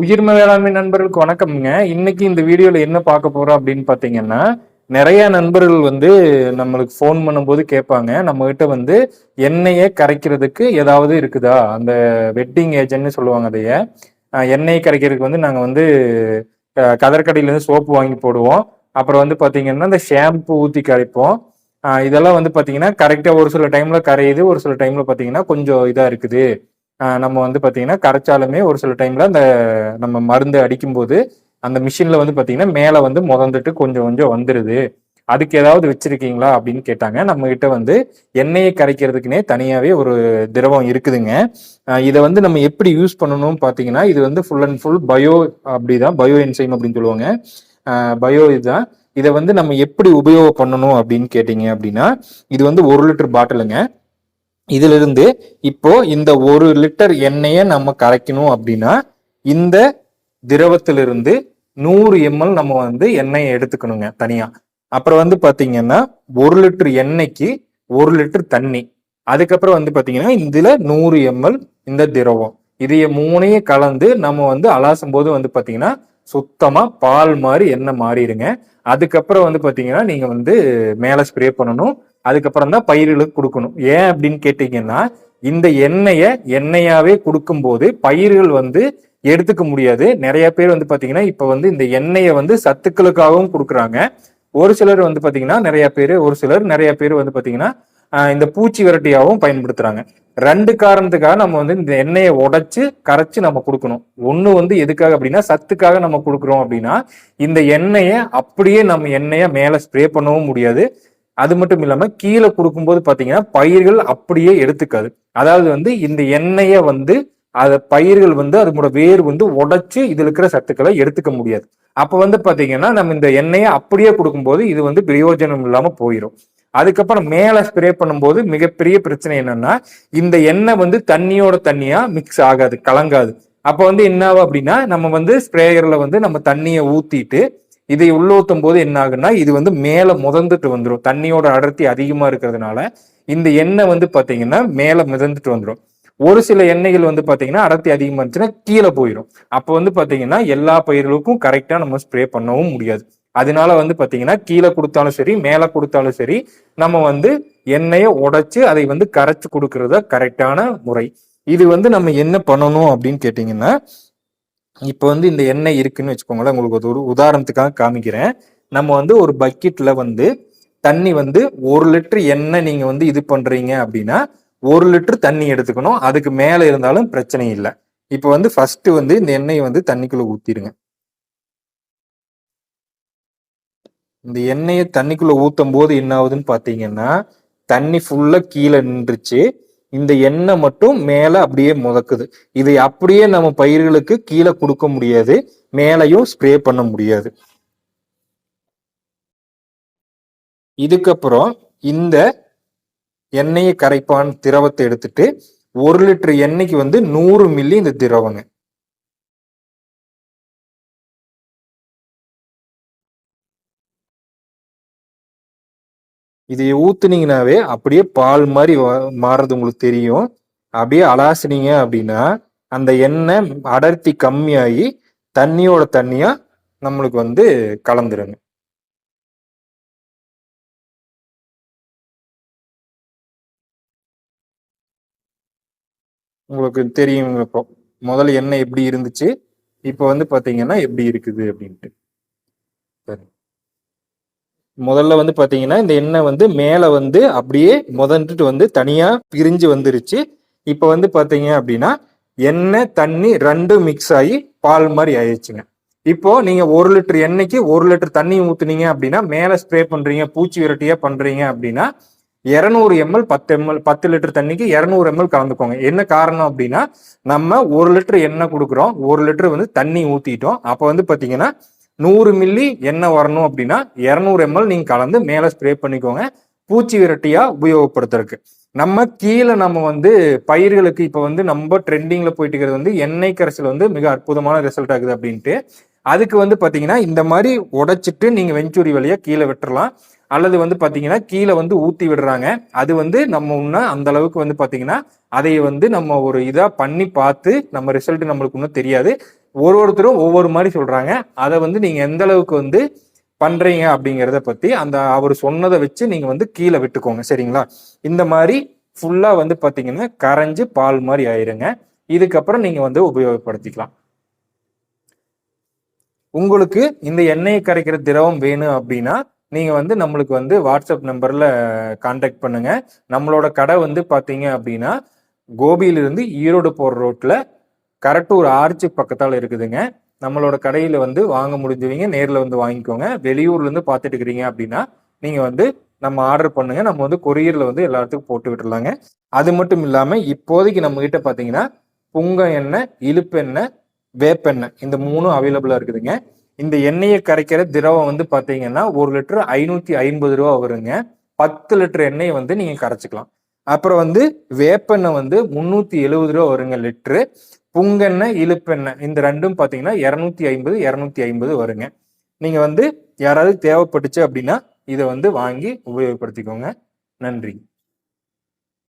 உயிர்ம வேளாண்மை நண்பர்களுக்கு வணக்கம்ங்க. இன்னைக்கு இந்த வீடியோல என்ன பார்க்க போறோம் அப்படின்னு பாத்தீங்கன்னா நிறைய நண்பர்கள் வந்து நம்மளுக்கு ஃபோன் பண்ணும்போது கேட்பாங்க. நம்ம கிட்ட வந்து எண்ணெயை கரைக்கிறதுக்கு ஏதாவது இருக்குதா? அந்த வெட்டிங் ஏஜென்ட்னு சொல்லுவாங்க அதைய. எண்ணெயை எண்ணெய் கரைக்கிறதுக்கு வந்து நாங்க வந்து கதற்கடையிலேருந்து கதர்கடையில இருந்து சோப்பு வாங்கி போடுவோம். அப்புறம் வந்து பாத்தீங்கன்னா இந்த ஷாம்பு ஊத்தி கரைப்போம். இதெல்லாம் வந்து பாத்தீங்கன்னா கரெக்டா ஒரு சில டைம்ல கரையுது ஒரு சில டைம்ல பாத்தீங்கன்னா கொஞ்சம் இதா இருக்குது. நம்ம வந்து பார்த்தீங்கன்னா கரைச்சாலுமே ஒரு சில டைம்ல அந்த நம்ம மருந்து அடிக்கும்போது அந்த மிஷினில் வந்து பார்த்தீங்கன்னா மேலே வந்து முதந்துட்டு கொஞ்சம் கொஞ்சம் வந்துடுது அதுக்கு ஏதாவது வச்சிருக்கீங்களா அப்படின்னு கேட்டாங்க. நம்ம கிட்ட வந்து எண்ணெயை கரைக்கிறதுக்குனே தனியாவே ஒரு திரவம் இருக்குதுங்க. இதை வந்து நம்ம எப்படி யூஸ் பண்ணணும் பார்த்தீங்கன்னா இது வந்து ஃபுல் அண்ட் ஃபுல் பயோ அப்படிதான் பயோ என்சைம் அப்படின்னு சொல்லுவாங்க. பயோ இதுதான். இதை வந்து நம்ம எப்படி உபயோகம் பண்ணணும் அப்படின்னு கேட்டீங்க அப்படின்னா இது வந்து ஒரு லிட்டர் பாட்டிலுங்க இதிலிருந்து இப்போ இந்த ஒரு லிட்டர் எண்ணெயை நம்ம கரைக்கணும் அப்படின்னா இந்த திரவத்திலிருந்து நூறு எம்எல் நம்ம வந்து எண்ணெயை எடுத்துக்கணுங்க தனியா. அப்புறம் வந்து பாத்தீங்கன்னா ஒரு லிட்டர் எண்ணெய்க்கு ஒரு லிட்டர் தண்ணி. அதுக்கப்புறம் வந்து பாத்தீங்கன்னா இதுல நூறு எம்எல் இந்த திரவம். இதைய மூணையும் கலந்து நம்ம வந்து அலாசும் போது வந்து பாத்தீங்கன்னா சுத்தமா பால் மாதிரி எண்ணெய் மாறிடுங்க. அதுக்கப்புறம் வந்து பாத்தீங்கன்னா நீங்க வந்து மேல ஸ்ப்ரே பண்ணணும். அதுக்கப்புறம் தான் பயிர்களுக்கு கொடுக்கணும். ஏன் அப்படின்னு கேட்டீங்கன்னா இந்த எண்ணெயை எண்ணெயாவே கொடுக்கும்போது பயிர்கள் வந்து எடுத்துக்க முடியாது. நிறைய பேர் வந்து பாத்தீங்கன்னா இப்ப வந்து இந்த எண்ணெயை வந்து சத்துக்களுக்காகவும் கொடுக்குறாங்க. ஒரு சிலர் வந்து பாத்தீங்கன்னா நிறைய பேர் ஒரு சிலர் நிறைய பேர் வந்து பாத்தீங்கன்னா இந்த பூச்சி விரட்டியாகவும் பயன்படுத்துறாங்க. ரெண்டு காரணத்துக்காக நம்ம வந்து இந்த எண்ணெயை உடைச்சு கரைச்சு நம்ம கொடுக்கணும். ஒண்ணு வந்து எதுக்காக அப்படின்னா சத்துக்காக நம்ம கொடுக்குறோம் அப்படின்னா இந்த எண்ணெயை அப்படியே நம்ம எண்ணெயை மேல ஸ்ப்ரே பண்ணவும் முடியாது. அது மட்டும் இல்லாம கீழே கொடுக்கும்போது பாத்தீங்கன்னா பயிர்கள் அப்படியே எடுத்துக்காது. அதாவது வந்து இந்த எண்ணெயை வந்து அத பயிர்கள் வந்து அதனோட வேர் வந்து உடைச்சு இதுல இருக்கிற சத்துக்களை எடுத்துக்க முடியாது. அப்ப வந்து பாத்தீங்கன்னா நம்ம இந்த எண்ணெயை அப்படியே கொடுக்கும்போது இது வந்து பிரயோஜனம் இல்லாம போயிடும் அதுக்கப்புறம் மேல ஸ்ப்ரே பண்ணும்போது மிகப்பெரிய பிரச்சனை என்னன்னா இந்த எண்ணெய் வந்து தண்ணியோட தண்ணியா மிக்ஸ் ஆகாது கலங்காது. அப்ப வந்து என்ன ஆகும் அப்படின்னா நம்ம வந்து ஸ்ப்ரேயர்ல வந்து நம்ம தண்ணியை ஊத்திட்டு இதை உள்ளூத்தும் போது என்ன ஆகுன்னா இது வந்து மேலே முதந்துட்டு வந்துடும் தண்ணியோட அடர்த்தி அதிகமாக இருக்கிறதுனால இந்த எண்ணெய் வந்து பார்த்தீங்கன்னா மேலே மிதந்துட்டு வந்துடும் ஒரு சில எண்ணெய்கள் வந்து பார்த்தீங்கன்னா அடர்த்தி அதிகமாக இருந்துச்சுன்னா கீழே போயிடும் அப்போ வந்து பார்த்தீங்கன்னா எல்லா பயிர்களுக்கும் கரெக்டாக நம்ம ஸ்ப்ரே பண்ணவும் முடியாது. அதனால வந்து பார்த்தீங்கன்னா கீழே கொடுத்தாலும் சரி மேலே கொடுத்தாலும் சரி நம்ம வந்து எண்ணெயை உடைச்சு அதை வந்து கரைச்சு கொடுக்கறத கரெக்டான முறை. இது வந்து நம்ம என்ன பண்ணணும் அப்படின்னு கேட்டிங்கன்னா இப்போ வந்து இந்த எண்ணெய் இருக்குன்னு வச்சுக்கோங்களேன் உங்களுக்கு ஒரு உதாரணத்துக்காக காமிக்கிறேன். நம்ம வந்து ஒரு பக்கெட்ல வந்து தண்ணி வந்து ஒரு லிட்டர் எண்ணெய் நீங்க வந்து இது பண்றீங்க அப்படின்னா ஒரு லிட்டர் தண்ணி எடுத்துக்கணும். அதுக்கு மேல இருந்தாலும் பிரச்சனை இல்லை. இப்போ வந்து ஃபர்ஸ்ட் வந்து இந்த எண்ணெயை வந்து தண்ணிக்குள்ள ஊத்திடுங்க இந்த எண்ணெயை தண்ணிக்குள்ள ஊத்தும் போது என்ன ஆகுதுன்னு பாத்தீங்கன்னா தண்ணி ஃபுல்லா கீழே நின்றுச்சு. இந்த எண்ணெய் மட்டும் மேல அப்படியே முதக்குது. இதை அப்படியே நம்ம பயிர்களுக்கு கீழே கொடுக்க முடியாது. மேலையும் ஸ்ப்ரே பண்ண முடியாது. இதுக்கப்புறம் இந்த எண்ணெயை கரைப்பான் திரவத்தை எடுத்துட்டு ஒரு லிட்டர் எண்ணெய்க்கு வந்து நூறு மில்லி இந்த திரவங்க. இதை ஊத்துனீங்கனாவே அப்படியே பால் மாதிரி மாறுறது உங்களுக்கு தெரியும். அப்படியே அலாசினீங்க அப்படின்னா அந்த எண்ணெய் அடர்த்தி கம்மியாகி தண்ணியோட தண்ணியா நம்மளுக்கு வந்து கலந்துருங்க. உங்களுக்கு தெரியும் இப்போ. முதல்ல எண்ணெய் எப்படி இருந்துச்சு? இப்போ வந்து பார்த்தீங்கன்னா எப்படி இருக்குது அப்படின்ட்டு. சரி. முதல்ல வந்து பாத்தீங்கன்னா இந்த எண்ணெய் வந்து மேல வந்து அப்படியே முதன்ட்டு வந்து தனியா பிரிஞ்சு வந்துருச்சு. இப்போ வந்து பாத்தீங்க அப்படின்னா எண்ணெய் தண்ணி ரெண்டும் மிக்ஸ் ஆகி பால் மாதிரி ஆயிடுச்சுங்க. இப்போ நீங்க ஒரு லிட்டர் எண்ணெய்க்கு ஒரு லிட்டர் தண்ணி ஊத்துனீங்க அப்படின்னா மேல ஸ்ப்ரே பண்றீங்க பூச்சி விரட்டியா பண்றீங்க அப்படின்னா இருநூறு எம்எல் பத்து எம்எல் பத்து லிட்டர் தண்ணிக்கு இருநூறு எம்எல் கலந்துக்கோங்க. என்ன காரணம் அப்படின்னா நம்ம ஒரு லிட்டர் எண்ணெய் கொடுக்குறோம் ஒரு லிட்டர் வந்து தண்ணி ஊத்திட்டோம். அப்போ வந்து பாத்தீங்கன்னா நூறு மில்லி எண்ணெய் வரணும் அப்படின்னா இரநூறு எம்எல் நீங்க கலந்து மேல ஸ்ப்ரே பண்ணிக்கோங்க. பூச்சி விரட்டியா உபயோகப்படுத்துறதுக்கு. நம்ம கீழே நம்ம வந்து பயிர்களுக்கு இப்போ வந்து நம்ம ட்ரெண்டிங்ல போயிட்டு இருக்கிறது வந்து எண்ணெய் கரைசல் வந்து மிக அற்புதமான ரிசல்ட் ஆகுது அப்படின்ட்டு. அதுக்கு வந்து பாத்தீங்கன்னா இந்த மாதிரி உடைச்சிட்டு நீங்க வெஞ்சூரி வழியா கீழே விட்டுறலாம். அல்லது வந்து பாத்தீங்கன்னா கீழே வந்து ஊத்தி விடுறாங்க. அது வந்து நம்ம இன்னும் அந்த அளவுக்கு வந்து பாத்தீங்கன்னா அதை வந்து நம்ம ஒரு இதா பண்ணி பார்த்து நம்ம ரிசல்ட் நம்மளுக்கு இன்னும் தெரியாது. ஒரு ஒருத்தரும் ஒவ்வொரு மாதிரி சொல்றாங்க. அதை வந்து நீங்க எந்த அளவுக்கு வந்து பண்றீங்க அப்படிங்கிறத பத்தி அந்த அவர் சொன்னதை வச்சு நீங்க வந்து கீழே விட்டுக்கோங்க சரிங்களா? இந்த மாதிரி ஃபுல்லா வந்து பாத்தீங்கன்னா கரைஞ்சு பால் மாதிரி ஆயிருங்க. இதுக்கப்புறம் நீங்க வந்து உபயோகப்படுத்திக்கலாம். உங்களுக்கு இந்த எண்ணெயை கரைக்கிற திரவம் வேணும் அப்படின்னா நீங்க வந்து நம்மளுக்கு வந்து வாட்ஸ்அப் நம்பர்ல கான்டாக்ட் பண்ணுங்க. நம்மளோட கடை வந்து பாத்தீங்க அப்படின்னா கோபியிலிருந்து ஈரோடு போற ரோட்ல கரட்டூர் ஒரு ஆர்ச்சி பக்கத்தால் இருக்குதுங்க. நம்மளோட கடையில் வந்து வாங்க முடிஞ்சவங்க நேரில் வந்து வாங்கிக்கோங்க. வெளியூர்லேருந்து பார்த்துட்டு இருக்கிறீங்க அப்படின்னா நீங்கள் வந்து நம்ம ஆர்டர் பண்ணுங்க. நம்ம வந்து கொரியரில் வந்து எல்லாத்துக்கும் போட்டு விட்டுறலாங்க. அது மட்டும் இல்லாமல் இப்போதைக்கு நம்ம பார்த்தீங்கன்னா புங்க எண்ணெய் இழுப்பெண்ணெய் வேப்பெண்ணெய் இந்த மூணும் அவைலபிளாக இருக்குதுங்க. இந்த எண்ணெயை கரைக்கிற திரவம் வந்து பார்த்தீங்கன்னா ஒரு லிட்டர் ஐநூற்றி ஐம்பது ரூபா வருங்க. பத்து லிட்டர் எண்ணெயை வந்து நீங்கள் கரைச்சிக்கலாம். அப்புறம் வந்து வேப்பெண்ணெய் வந்து முந்நூற்றி எழுபது ரூபா வருங்க லிட்ரு புங்கெண்ணெய் இழுப்பெண்ணெய் இந்த ரெண்டும் பார்த்தீங்கன்னா இரநூத்தி ஐம்பது இரநூத்தி ஐம்பது வருங்க. நீங்கள் வந்து யாராவது தேவைப்பட்டுச்சு அப்படின்னா இதை வந்து வாங்கி உபயோகப்படுத்திக்கோங்க. நன்றி.